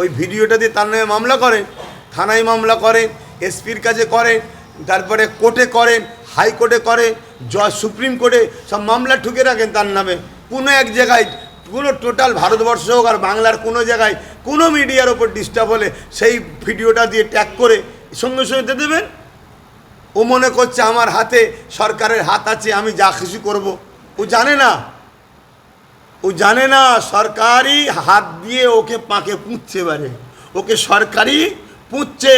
ওই ভিডিওটা দিয়ে তার নামে মামলা করেন থানায় মামলা করেন এসপির কাছে করেন তারপরে কোর্টে করেন হাইকোর্টে করে জজ সুপ্রিম কোর্টে সব মামলা ঠুকে রাখেন তার নামে। কোনো এক জায়গায়, কোনো টোটাল ভারতবর্ষ হোক আর বাংলার কোনো জায়গায়, কোনো মিডিয়ার ওপর ডিস্টার্ব হলে সেই ভিডিওটা দিয়ে ট্যাগ করে সঙ্গে সঙ্গে দিয়ে দেবেন? ও মনে করছে আমার হাতে সরকারের হাত আছে, আমি যা খুশি করব। ও জানে না। ও জানে না সরকারি হাত দিয়ে ওকে পাকে পুঁতছে এবারে। ওকে সরকারি পুঁতছে।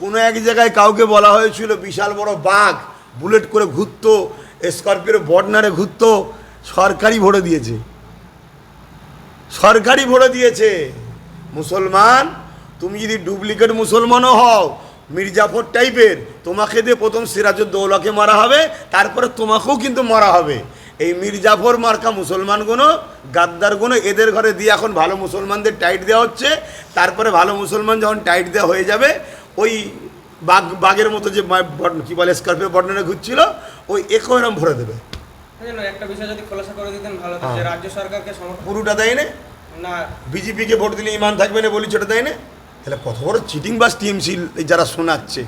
কোনো এক জায়গায় কাউকে বলা হয়েছিল বিশাল বড় বাঘ বুলেট করে ঘুরতো স্করপিও বর্ডনারে ঘুরতো, সরকারি ভরে দিয়েছে। সরকারি ভরে দিয়েছে। মুসলমান, তুমি যদি ডুপ্লিকেট মুসলমানও হও, মির্জাফর টাইপের, তোমাকে দিয়ে প্রথম সিরাজউদ্দৌলাকে মারা হবে, তারপরে তোমাকেও কিন্তু মারা হবে। এই মির্জাফর মার্কা মুসলমানগুলো গাদ্দারগুলো এদের ঘরে দিয়ে এখন ভালো মুসলমানদের টাইট দেওয়া হচ্ছে। তারপরে ভালো মুসলমান যখন টাইট দেওয়া হয়ে যাবে ওই বাঘ বাঘের মতো যে কি বলে স্করপিও বর্ণনা ঘুরছিল ওই একও এরম ভরে দেবে। একটা বিষয় যদি খোলাসা করে দিতেন ভালো যে হ্যাঁ। রাজ্য সরকারকে সমর্থন পুরোটা দেয় না। না। বিজেপিকে ভোট দিলে ইমান থাকবে না বলি সেটা না। তাহলে কত বড় চিটিং বাস টিএমসি যারা শোনাচ্ছে?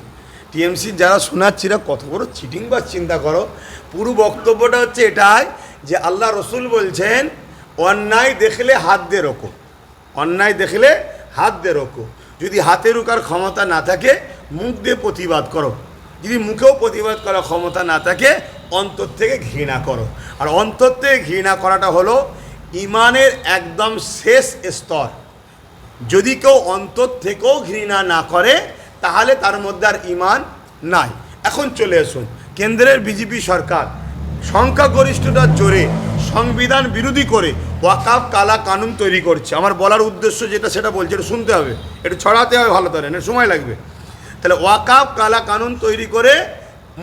টিএমসি যারা শোনাচ্ছিরা কত বড় চিটিং বাস চিন্তা করো। পুরো বক্তব্যটা হচ্ছে এটাই যে আল্লাহ রসুল বলছেন অন্যায় দেখলে হাত দিয়ে রোকো। অন্যায় দেখলে হাত দিয়ে রোকো। যদি হাতে রুকার ক্ষমতা না থাকে, মুখ দিয়ে প্রতিবাদ করো। যদি মুখেও প্রতিবাদ করার ক্ষমতা না থাকে, অন্তর থেকে ঘৃণা করো। আর অন্তর থেকে ঘৃণা করাটা হলো ইমানের একদম শেষ স্তর। যদি কেউ অন্তর থেকেও ঘৃণা না করে, তাহলে তার মধ্যে আর ইমান নাই। এখন চলে আসুন। কেন্দ্রের বিজেপি সরকার, সংখ্যাগরিষ্ঠতার জোরে সংবিধান বিরোধী করে ওয়াকাফ, কালা কানুন তৈরি করছে। আমার বলার উদ্দেশ্য যেটা, সেটা বলছে, এটা শুনতে হবে। এটা ছড়াতে হবে ভালো করে, না সময় লাগবে। তাহলে ওয়াকাফ, কালা কানুন তৈরি করে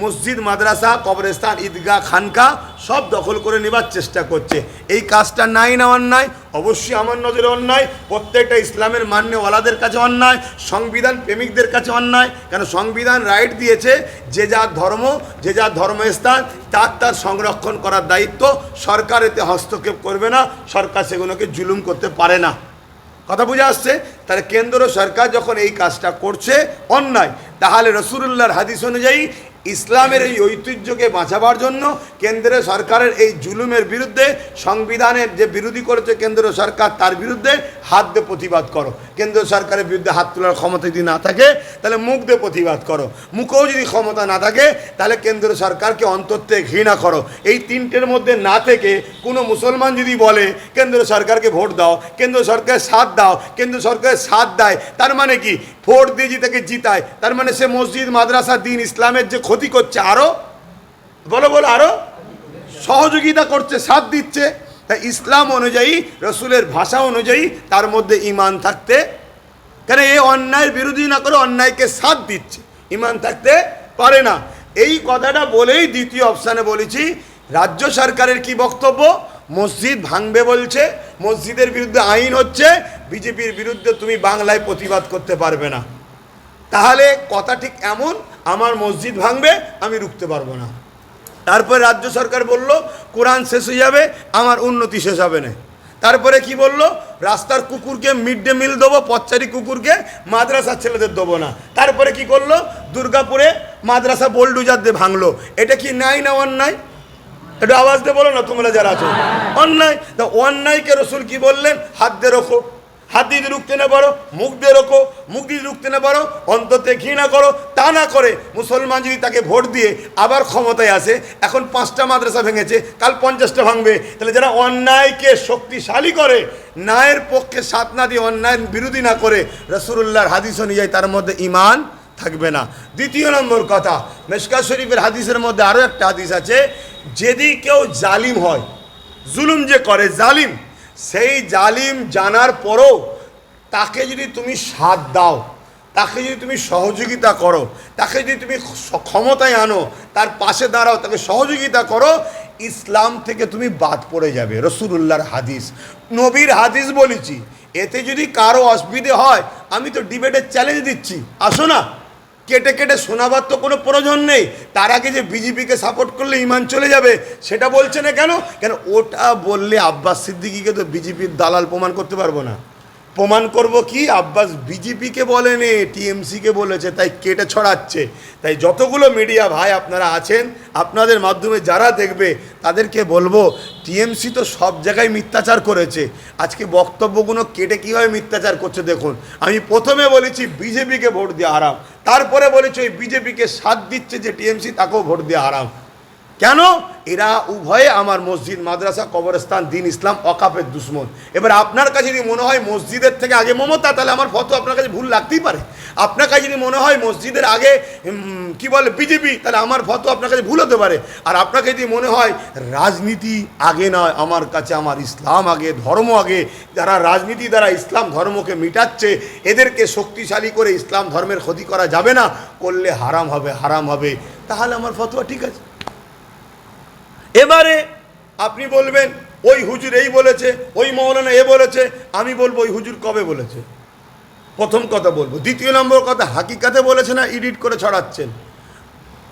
মসজিদ, মাদ্রাসা, কবরস্থান, ঈদগাহ, খানকা সব দখল করে নেবার চেষ্টা করছে। এই কাজটা নাই না অন্যায়, অবশ্যই আমার নজরে অন্যায়, প্রত্যেকটা ইসলামের মান্যওয়ালাদের কাছে অন্যায়, সংবিধান প্রেমিকদের কাছে অন্যায়, কেন সংবিধান রাইট দিয়েছে যে যার ধর্ম, যে যার ধর্মস্থান, তার তার সংরক্ষণ করার দায়িত্ব, সরকার এতে হস্তক্ষেপ করবে না, সরকার সেগুলোকে জুলুম করতে পারে না। কথা বুঝে আসছে? তাহলে কেন্দ্র সরকার যখন এই কাজটা করছে অন্যায়, তাহলে রসুল্লাহর হাদিস অনুযায়ী ইসলামের এই ঐতিহ্যকে বাঁচাবার জন্য কেন্দ্রের সরকারের এই জুলুমের বিরুদ্ধে সংবিধানের যে বিরোধী করেছে কেন্দ্র সরকার, তার বিরুদ্ধে হাত দিয়ে প্রতিবাদ করো। কেন্দ্র সরকারের বিরুদ্ধে হাত তোলার ক্ষমতা যদি না থাকে, তাহলে মুখ দিয়ে প্রতিবাদ করো। মুখেও যদি ক্ষমতা না থাকে, তাহলে কেন্দ্র সরকারকে অন্তর থেকে ঘৃণা করো। এই তিনটের মধ্যে না থেকে কোনো মুসলমান যদি বলে, কেন্দ্র সরকারকে ভোট দাও, কেন্দ্র সরকার সাথ দাও, কেন্দ্র সরকার সাথ দেয়, তার মানে কি? ভোট দিয়ে তাকে জিতায়, তার মানে সে মসজিদ, মাদ্রাসা, দিন, ইসলামের যে ক্ষতি করছে আরও বলো বলো আরও সহযোগিতা করছে, সাথ দিচ্ছে। তাই ইসলাম অনুযায়ী, রসুলের ভাষা অনুযায়ী তার মধ্যে ইমান থাকতে, কেন এই অন্যায়ের বিরোধী না করে অন্যায়কে সাথ দিচ্ছে, ইমান থাকতে পারে না। এই কথাটা বলেই দ্বিতীয় অপশানে বলেছি, রাজ্য সরকারের কি বক্তব্য? মসজিদ ভাঙবে বলছে, মসজিদের বিরুদ্ধে আইন হচ্ছে, বিজেপির বিরুদ্ধে তুমি বাংলায় প্রতিবাদ করতে পারবে না। তাহলে কথা ঠিক এমন, আমার মসজিদ ভাঙবে, আমি রুখতে পারব না। তারপরে রাজ্য সরকার বলল, কোরআন শেষ হয়ে যাবে, আমার উন্নতি শেষ হবে না। তারপরে কি বলল, রাস্তার কুকুরকে মিড ডে মিল দেবো পচ্চারি কুকুরকে, মাদ্রাসার ছেলেদের দেবো না। তারপরে কি করল, দুর্গাপুরে মাদ্রাসা বোল্ডুজার দিয়ে ভাঙলো। এটা কি নাই না অন্যায়? একটু আওয়াজ দিয়ে বলো না তোমরা যারা আছো। অন্যায়? তা অন্যায়কে রসুল কি বললেন? হাত দিয়ে রোখো। হাত দিয়ে রুখতে না পারো, মুখ দিয়ে রোখো, মুখ দিয়ে রুখতে না পারো অন্ততে ঘৃণা করো, তা না করে মুসলমান যদি তাকে ভোট দিয়ে আবার ক্ষমতায় আসে, এখন পাঁচটা মাদ্রাসা ভেঙেছে, কাল পঞ্চাশটা ভাঙবে, তাহলে যারা অন্যায়কে শক্তিশালী করে, ন্যায়ের পক্ষে সাথ না দিয়ে অন্যায়ের বিরোধী না করে রসুল্লাহর হাদিস অনুযায়ী তার মধ্যে ইমান থাকবে না। দ্বিতীয় নম্বর কথা মেশকা শরীফের হাদিসের মধ্যে আরও একটা হাদিস আছে, যদি কেউ জালিম হয়, জুলুম যে করে, জালিম, সেই জালিম জানার পরও তাকে যদি তুমি সাথ দাও, তাকে যদি তুমি সহযোগিতা করো, তাকে যদি তুমি ক্ষমতায় আনো, তার পাশে দাঁড়াও, তাকে সহযোগিতা করো, ইসলাম থেকে তুমি বাদ পড়ে যাবে। রসুল্লাহর হাদিস। নবীর হাদিস বলেছি, এতে যদি কারও অসুবিধে হয়, আমি তো ডিবেটের চ্যালেঞ্জ দিচ্ছি। আসো না। কেটে কেটে শোনাবার তো কোনো প্রয়োজন নেই। তার আগে যে বিজেপিকে সাপোর্ট করলে ইমান চলে যাবে, সেটা বলছে না কেন? কেন ওটা বললে আব্বাস সিদ্দিকিকে তো বিজেপির দালাল প্রমাণ করতে পারব না। প্রমাণ করব কি? আব্বাস বিজেপিকে বলেনি, টিএমসিকে বলেছে, তাই কেটে ছড়াচ্ছে। তাই যতগুলো মিডিয়া ভাই আপনারা আছেন, আপনাদের মাধ্যমে যারা দেখবে, তাদেরকে বলব, টিএমসি তো সব জায়গায় মিথ্যাচার করেছে। আজকে বক্তব্যগুলো কেটে কীভাবে মিথ্যাচার করছে দেখুন। আমি প্রথমে বলেছি, বিজেপিকে ভোট দেওয়া হারাম। তারপরে বলেছি, ওই বিজেপিকে সাথ দিচ্ছে যে টিএমসি, তাকেও ভোট দেওয়া হারাম। কেন? এরা উভয়ে আমার মসজিদ, মাদ্রাসা, কবরস্থান, দিন ইসলাম অকাপের দুশ্মন। এবার আপনার কাছে যদি মনে হয় মসজিদের থেকে আগে মমতা, তাহলে আমার ফটো আপনার কাছে ভুল লাগতেই পারে। আপনার কাছে যদি মনে হয় মসজিদের আগে কি বলে, বিজেপি, তাহলে আমার ফটো আপনার কাছে ভুল হতে পারে। আর আপনাকে যদি মনে হয় রাজনীতি আগে নয়, আমার কাছে আমার ইসলাম আগে, ধর্ম আগে, যারা রাজনীতি দ্বারা ইসলাম ধর্মকে মিটাচ্ছে, এদেরকে শক্তিশালী করে ইসলাম ধর্মের ক্ষতি করা যাবে না, করলে হারাম হবে হারাম হবে। তাহলে আমার ফতোয়া ঠিক আছে। এবারে আপনি বলবেন, ওই হুজুর এই বলেছে, ওই মৌলানা এ বলেছে, আমি বলব ওই হুজুর কবে বলেছে? প্রথম কথা বলব। দ্বিতীয় নম্বর কথা, হাকিকাতে বলেছে না, এডিট করে ছড়াচ্ছেন?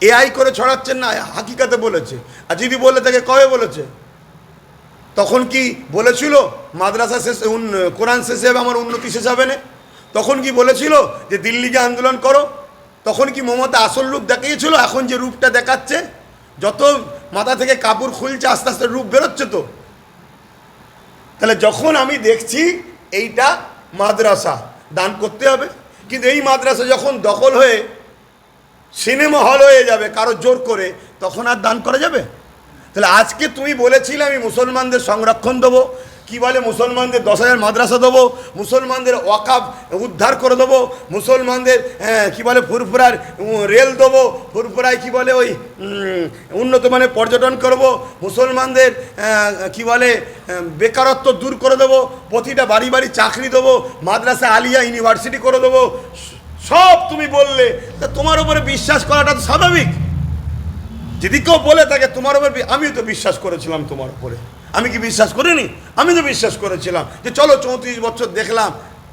এআই করে ছড়াচ্ছেন না, হাকিকাতে বলেছে? আর যদি বলে থাকে, কবে বলেছে? তখন কি বলেছিল, মাদ্রাসা শেষ কোরআন শেষে হবে আমার উন্নতি শেষ হবে না? তখন কি বলেছিল যে, দিল্লিকে আন্দোলন করো? তখন কি মমতা আসল রূপ দেখিয়েছিল? এখন যে রূপটা দেখাচ্ছে, যত মাথা থেকে কাপড় খুলছে, আস্তে আস্তে রূপ বেরোচ্ছে তো। তাহলে যখন আমি দেখছি এইটা মাদ্রাসা, দান করতে হবে। কিন্তু এই মাদ্রাসা যখন দখল হয়ে সিনেমা হল হয়ে যাবে, কারও জোর করে, তখন আর দান করা যাবে? তাহলে আজকে তুমি বলেছিলে আমি মুসলমানদের সংরক্ষণ দেবো কি বলে? মুসলমানদের দশ হাজার মাদ্রাসা দেবো মুসলমানদের ওয়াকাব উদ্ধার করে দেবো মুসলমানদের হ্যাঁ, কি বলে ফুরফুরার রেল দেবো ফুরফুরায় কি বলে ওই উন্নত মানের পর্যটন করব মুসলমানদের কি বলে বেকারত্ব দূর করে দেবো প্রতিটা বাড়ি বাড়ি চাকরি দেবো মাদ্রাসা আলিয়া ইউনিভার্সিটি করে দেবো সব তুমি বললে তা তোমার উপরে বিশ্বাস করাটা তো স্বাভাবিক। যদি কেউ বলে থাকে তোমার উপর আমিও তো বিশ্বাস করেছিলাম তোমার উপরে। আমি কি বিশ্বাস করিনি? আমি তো বিশ্বাস করেছিলাম যে চলো চৌত্রিশ বছর দেখলাম,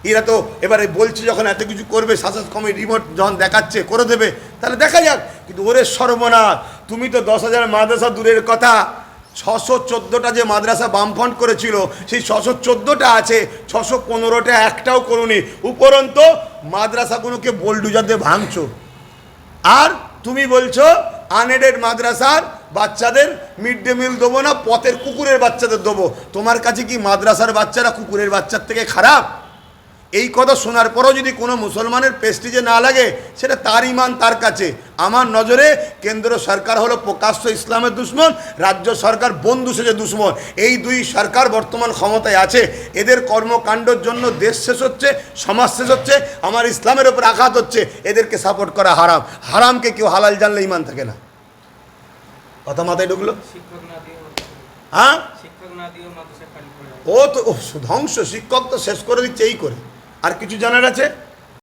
এরা তো এবারে বলছে যখন এত কিছু করবে শাসক কমে রিমোট যখন দেখাচ্ছে, করে দেবে, তাহলে দেখা যাক। কিন্তু ওরে সর্বনাশ, তুমি তো দশ হাজার মাদ্রাসা দূরের কথা। ছশো চোদ্দোটা যে মাদ্রাসা বামফ্রন্ট করেছিল, সেই ছশো চোদ্দোটা আছে, ছশো পনেরোটা একটাও করুনি। উপরন্ত মাদ্রাসাগুলোকে বোলডুজার দিয়ে ভাঙছো। আর তুমি বলছো আনএডেড মাদ্রাসার বাচ্চাদের মিড ডে মিল দেবো না, পথের কুকুরের বাচ্চাদের দেবো। তোমার কাছে কি মাদ্রাসার বাচ্চারা কুকুরের বাচ্চার থেকে খারাপ? এই কথা শোনার পরও যদি কোনো মুসলমানের পেস্টিজে না লাগে, সেটা তার ইমান, তার কাছে। আমার নজরে কেন্দ্র সরকার হলো প্রকাশ্য ইসলামের দুশ্মন, রাজ্য সরকার বন্ধু সেজে দুশ্মন। এই দুই সরকার বর্তমান ক্ষমতায় আছে। এদের কর্মকাণ্ডর জন্য দেশ শেষ হচ্ছে, সমাজ শেষ হচ্ছে, আমার ইসলামের ওপর আঘাত হচ্ছে। এদেরকে সাপোর্ট করা হারাম। হারামকে কেউ হালাল জানলে ইমান থাকে না। কথা মাথায় ঢুকলো? হ্যাঁ? ও তো ধ্বংস শিক্ষক তো শেষ করে দিচ্ছে এই করে। আর কিছু জানার আছে?